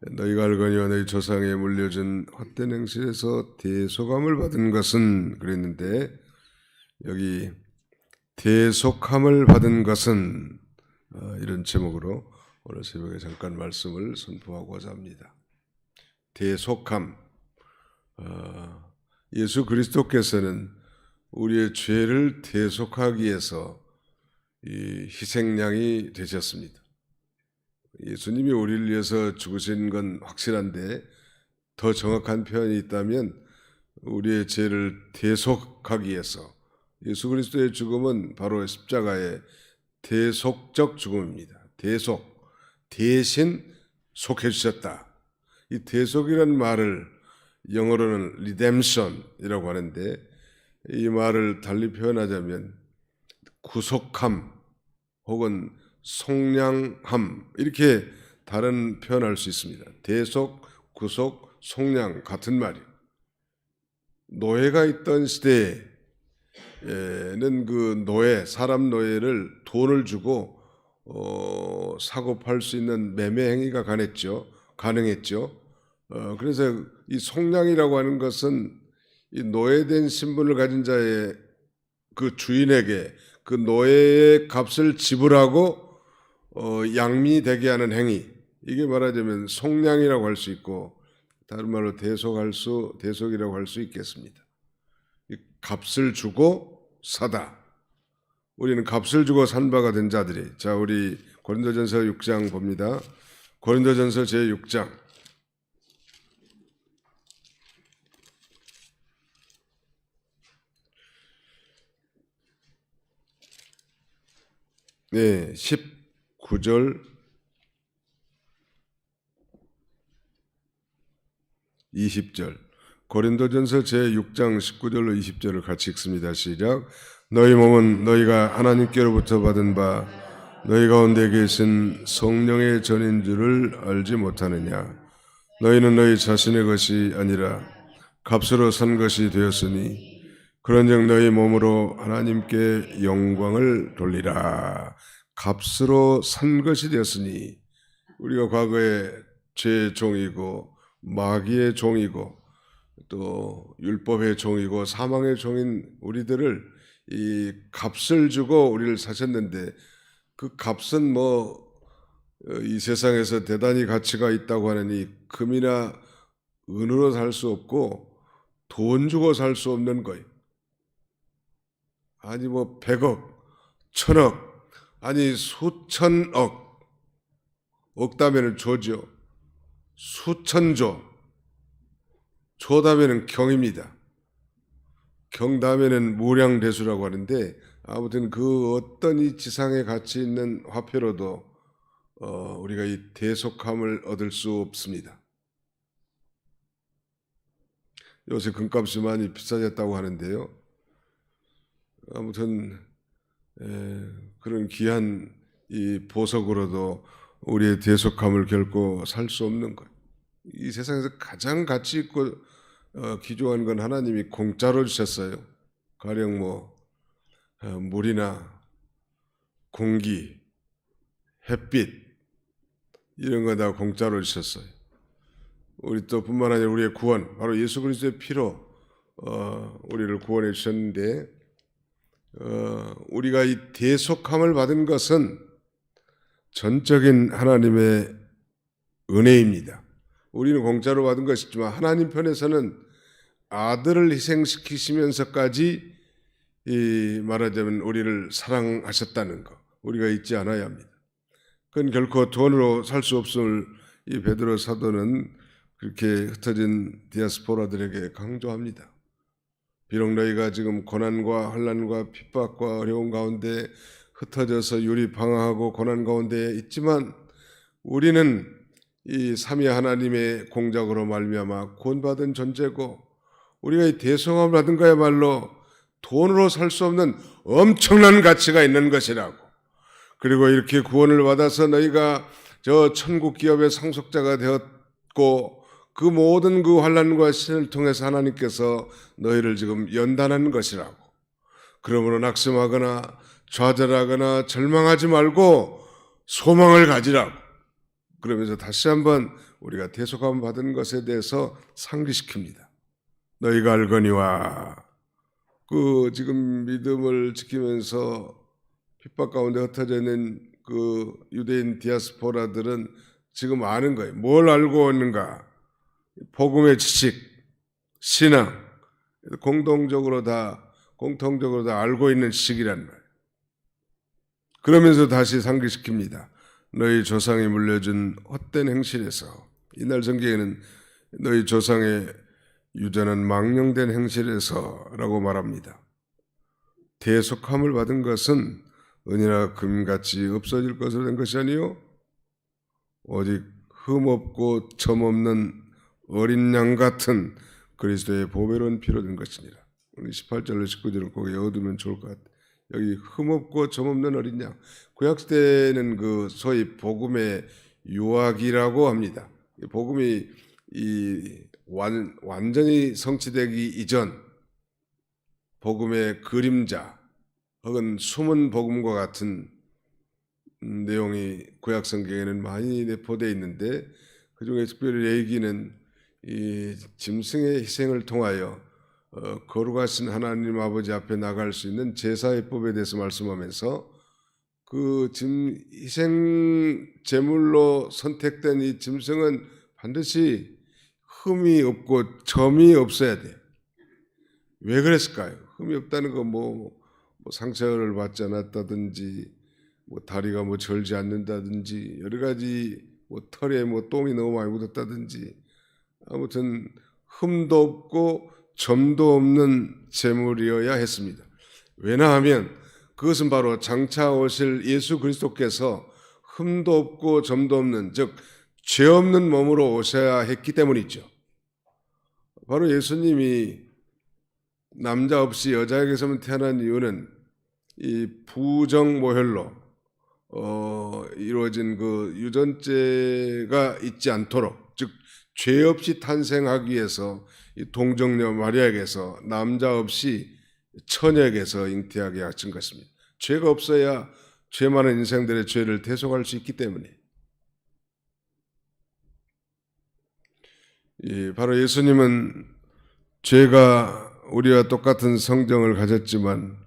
너희가 알거니와 너희 조상에 물려준 헛된 행실에서 대속함을 받은 것은 그랬는데 여기 대속함을 받은 것은 어, 이런 제목으로 오늘 새벽에 잠깐 말씀을 선포하고자 합니다. 대속함 어, 예수 그리스도께서는 우리의 죄를 대속하기 위해서 이 희생양이 되셨습니다. 예수님이 우리를 위해서 죽으신 건 확실한데 더 정확한 표현이 있다면 우리의 죄를 대속하기 위해서 예수 그리스도의 죽음은 바로 십자가의 대속적 죽음입니다. 대속, 대신 속해 주셨다. 이 대속이라는 말을 영어로는 redemption이라고 하는데 이 말을 달리 표현하자면 구속함 혹은 속량함 이렇게 다른 표현할 수 있습니다. 대속, 구속, 속량 같은 말이요. 노예가 있던 시대에는 그 노예, 사람 노예를 돈을 주고 어, 사고 팔 수 있는 매매 행위가 가능했죠. 가능했죠. 어, 그래서 이 속량이라고 하는 것은 이 노예된 신분을 가진 자의 그 주인에게 그 노예의 값을 지불하고 어, 양미되게 하는 행위 이게 말하자면 속량이라고 할 수 있고 다른 말로 대속할 수 대속이라고 할 수 있겠습니다. 이 값을 주고 사다. 우리는 값을 주고 산 바가 된 자들이 자 우리 고린도전서 6장 봅니다. 고린도전서 제 6장 네, 19절. 20절. 고린도전서 제6장 19절로 20절을 같이 읽습니다. 시작. 너희 몸은 너희가 하나님께로부터 받은 바 너희 가운데 계신 성령의 전인 줄을 알지 못하느냐? 너희는 너희 자신의 것이 아니라 값으로 산 것이 되었으니 그런즉 너희 몸으로 하나님께 영광을 돌리라 값으로 산 것이 되었으니 우리가 과거에 죄의 종이고 마귀의 종이고 또 율법의 종이고 사망의 종인 우리들을 이 값을 주고 우리를 사셨는데 그 값은 뭐 이 세상에서 대단히 가치가 있다고 하느니 금이나 은으로 살 수 없고 돈 주고 살 수 없는 거예요. 아니 뭐 백억, 천억, 아니 수천억, 억다면은 조죠. 수천조, 조다면은 경입니다. 경다면은 무량대수라고 하는데 아무튼 그 어떤 이 지상에 가치 있는 화폐로도 어, 우리가 이 대속함을 얻을 수 없습니다. 요새 금값이 많이 비싸졌다고 하는데요. 아무튼 에, 그런 귀한 이 보석으로도 우리의 대속함을 결코 살 수 없는 것. 이 세상에서 가장 가치 있고 어, 귀중한 건 하나님이 공짜로 주셨어요. 가령 뭐 어, 물이나 공기, 햇빛 이런 거 다 공짜로 주셨어요. 우리 또 뿐만 아니라 우리의 구원, 바로 예수 그리스도의 피로 어, 우리를 구원해 주셨는데 어, 우리가 이 대속함을 받은 것은 전적인 하나님의 은혜입니다. 우리는 공짜로 받은 것이지만 하나님 편에서는 아들을 희생시키시면서까지 이 말하자면 우리를 사랑하셨다는 것 우리가 잊지 않아야 합니다. 그건 결코 돈으로 살 수 없을 이 베드로 사도는 그렇게 흩어진 디아스포라들에게 강조합니다. 비록 너희가 지금 고난과 환란과 핍박과 어려운 가운데 흩어져서 유리 방황하고 고난 가운데 있지만 우리는 이 삼위 하나님의 공작으로 말미암아 구원받은 존재고 우리가 이 대성함을 받은 거야말로 돈으로 살 수 없는 엄청난 가치가 있는 것이라고. 그리고 이렇게 구원을 받아서 너희가 저 천국 기업의 상속자가 되었고 그 모든 그 환란과 신을 통해서 하나님께서 너희를 지금 연단하는 것이라고. 그러므로 낙심하거나 좌절하거나 절망하지 말고 소망을 가지라고. 그러면서 다시 한번 우리가 대속함 받은 것에 대해서 상기시킵니다. 너희가 알거니와 그 지금 믿음을 지키면서 핍박 가운데 흩어져 있는 그 유대인 디아스포라들은 지금 아는 거예요. 뭘 알고 있는가? 복음의 지식, 신앙, 공동적으로 다 공통적으로 다 알고 있는 시기란 말이에요. 그러면서 다시 상기시킵니다. 너희 조상이 물려준 헛된 행실에서 이날 성경에는 너희 조상의 유전한 망령된 행실에서 라고 말합니다. 대속함을 받은 것은 은이나 금같이 없어질 것으로 된 것이 아니요 오직 흠없고 점없는 어린 양 같은 그리스도의 보배로운 피로 된 것이니라. 우리 18절로 19절을 꼭 외워두면 좋을 것 같아요. 여기 흠없고 점없는 어린 양. 구약 시대는 그 소위 복음의 유학이라고 합니다. 이 복음이 이 완, 완전히 성취되기 이전 복음의 그림자 혹은 숨은 복음과 같은 음, 내용이 구약 성경에는 많이 내포되어 있는데 그 중에 특별히 레이기는 이 짐승의 희생을 통하여 어, 거룩하신 하나님 아버지 앞에 나갈 수 있는 제사의 법에 대해서 말씀하면서 그 짐, 희생 제물로 선택된 이 짐승은 반드시 흠이 없고 점이 없어야 돼. 왜 그랬을까요? 흠이 없다는 건뭐 뭐 상처를 받지 않았다든지 뭐 다리가 뭐 절지 않는다든지 여러 가지 뭐 털에 뭐 똥이 너무 많이 묻었다든지 아무튼 흠도 없고 점도 없는 제물이어야 했습니다. 왜냐하면 그것은 바로 장차 오실 예수 그리스도께서 흠도 없고 점도 없는 즉 죄 없는 몸으로 오셔야 했기 때문이죠. 바로 예수님이 남자 없이 여자에게서만 태어난 이유는 이 부정 모혈로 어, 이루어진 그 유전죄가 있지 않도록 즉 죄 없이 탄생하기 위해서 이 동정녀 마리아에게서 남자 없이 처녀에게서 잉태하게 하신 것입니다. 죄가 없어야 죄 많은 인생들의 죄를 대속할 수 있기 때문에 이 바로 예수님은 죄가 우리와 똑같은 성정을 가졌지만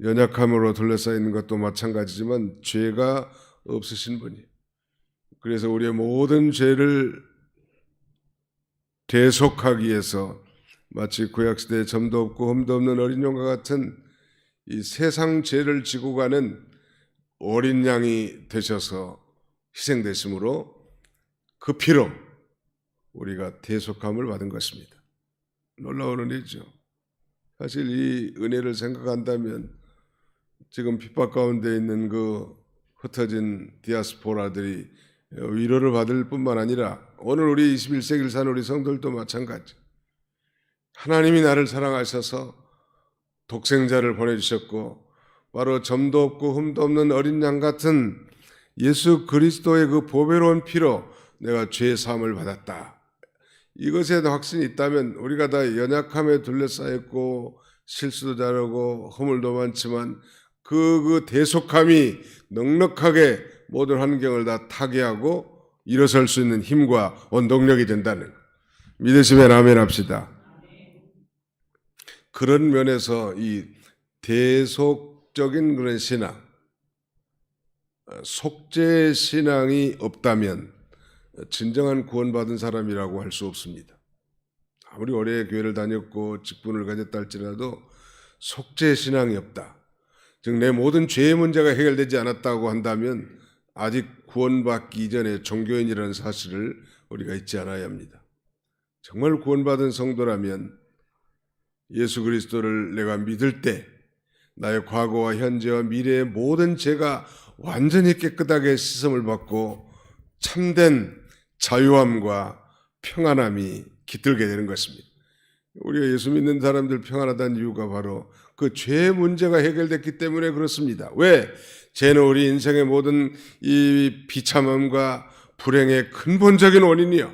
연약함으로 둘러싸여 있는 것도 마찬가지지만 죄가 없으신 분이 그래서 우리의 모든 죄를 대속하기 위해서 마치 구약시대에 점도 없고 흠도 없는 어린 양과 같은 이 세상 죄를 지고 가는 어린 양이 되셔서 희생되심으로 그 피로 우리가 대속함을 받은 것입니다. 놀라운 은혜죠. 사실 이 은혜를 생각한다면 지금 핍박 가운데 있는 그 흩어진 디아스포라들이 위로를 받을 뿐만 아니라 오늘 우리 21세기를 사는 우리 성도들도 마찬가지. 하나님이 나를 사랑하셔서 독생자를 보내주셨고 바로 점도 없고 흠도 없는 어린 양 같은 예수 그리스도의 그 보배로운 피로 내가 죄 사함을 받았다. 이것에 대한 확신이 있다면 우리가 다 연약함에 둘러싸였고 실수도 잘하고 허물도 많지만 그, 그 대속함이 넉넉하게 모든 환경을 다 타개하고 일어설 수 있는 힘과 원동력이 된다는 믿으시면 아멘 합시다. 그런 면에서 이 대속적인 그런 신앙, 속죄 신앙이 없다면 진정한 구원받은 사람이라고 할 수 없습니다. 아무리 오래 교회를 다녔고 직분을 가졌다 할지라도 속죄 신앙이 없다. 즉 내 모든 죄의 문제가 해결되지 않았다고 한다면 아직 구원받기 이전에 종교인이라는 사실을 우리가 잊지 않아야 합니다. 정말 구원받은 성도라면 예수 그리스도를 내가 믿을 때 나의 과거와 현재와 미래의 모든 죄가 완전히 깨끗하게 씻음을 받고 참된 자유함과 평안함이 깃들게 되는 것입니다. 우리가 예수 믿는 사람들 평안하다는 이유가 바로 그 죄의 문제가 해결됐기 때문에 그렇습니다. 왜? 죄는 우리 인생의 모든 이 비참함과 불행의 근본적인 원인이요.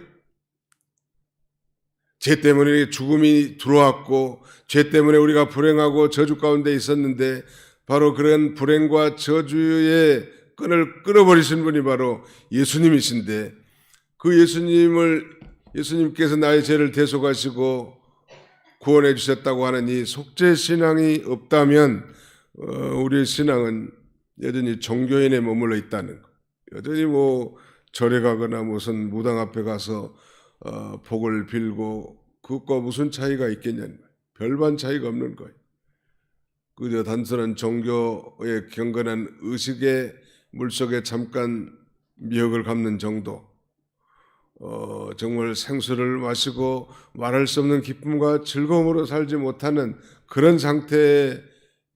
죄 때문에 죽음이 들어왔고, 죄 때문에 우리가 불행하고 저주 가운데 있었는데, 바로 그런 불행과 저주의 끈을 끊어버리신 분이 바로 예수님이신데 그 예수님을 예수님께서 나의 죄를 대속하시고 구원해 주셨다고 하는 이 속죄 신앙이 없다면 어, 우리의 신앙은 여전히 종교인에 머물러 있다는 거. 여전히 뭐 절에 가거나 무슨 무당 앞에 가서 어, 복을 빌고 그것과 무슨 차이가 있겠냐는 거예요. 별반 차이가 없는 거예요. 그저 단순한 종교의 경건한 의식의 물속에 잠깐 미역을 감는 정도. 어, 정말 생수를 마시고 말할 수 없는 기쁨과 즐거움으로 살지 못하는 그런 상태에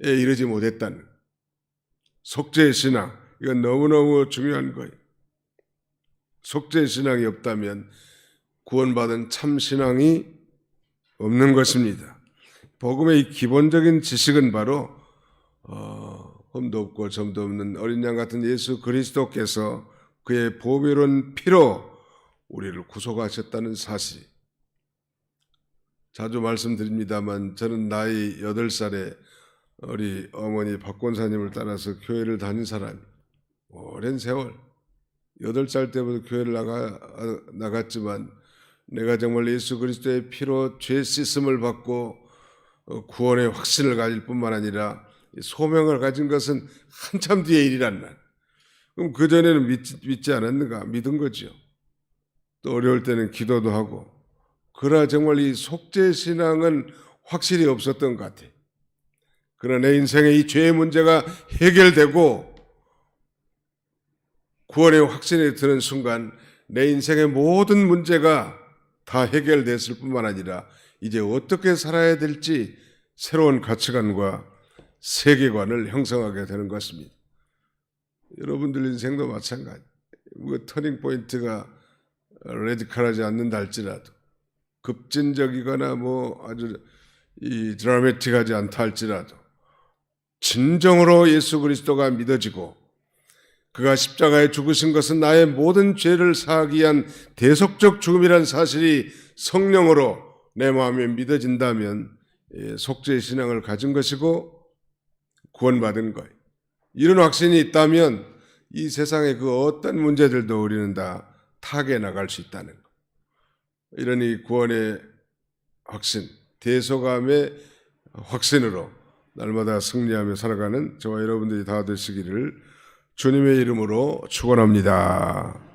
이르지 못했다는. 속죄의 신앙. 이건 너무너무 중요한 거예요. 속죄의 신앙이 없다면 구원받은 참 신앙이 없는 것입니다. 복음의 이 기본적인 지식은 바로 어, 흠도 없고 점도 없는 어린 양 같은 예수 그리스도께서 그의 보배로운 피로 우리를 구속하셨다는 사실. 자주 말씀드립니다만 저는 나이 8살에 우리 어머니 박권사님을 따라서 교회를 다닌 사람이 오랜 세월 8살 때부터 교회를 나가, 나갔지만 내가 정말 예수 그리스도의 피로 죄 씻음을 받고 어, 구원의 확신을 가질 뿐만 아니라 이 소명을 가진 것은 한참 뒤의 일이란 말. 그럼 그전에는 믿지, 믿지 않았는가? 믿은 거죠. 또 어려울 때는 기도도 하고. 그러나 정말 이 속죄 신앙은 확실히 없었던 것 같아요. 그러나 내 인생의 이 죄의 문제가 해결되고 구원의 확신이 드는 순간 내 인생의 모든 문제가 다 해결됐을 뿐만 아니라 이제 어떻게 살아야 될지 새로운 가치관과 세계관을 형성하게 되는 것입니다. 여러분들 인생도 마찬가지. 뭐 터닝 포인트가 레디컬하지 않는다 할지라도 급진적이거나 뭐 아주 이 드라마틱하지 않다 할지라도 진정으로 예수 그리스도가 믿어지고 그가 십자가에 죽으신 것은 나의 모든 죄를 사하기 위한 대속적 죽음이라는 사실이 성령으로 내 마음에 믿어진다면 예, 속죄의 신앙을 가진 것이고 구원받은 거예요. 이런 확신이 있다면 이 세상의 그 어떤 문제들도 우리는 다 타개 나갈 수 있다는 거. 이런 이 구원의 확신, 대소감의 확신으로 날마다 승리하며 살아가는 저와 여러분들이 다 되시기를 주님의 이름으로 축원합니다.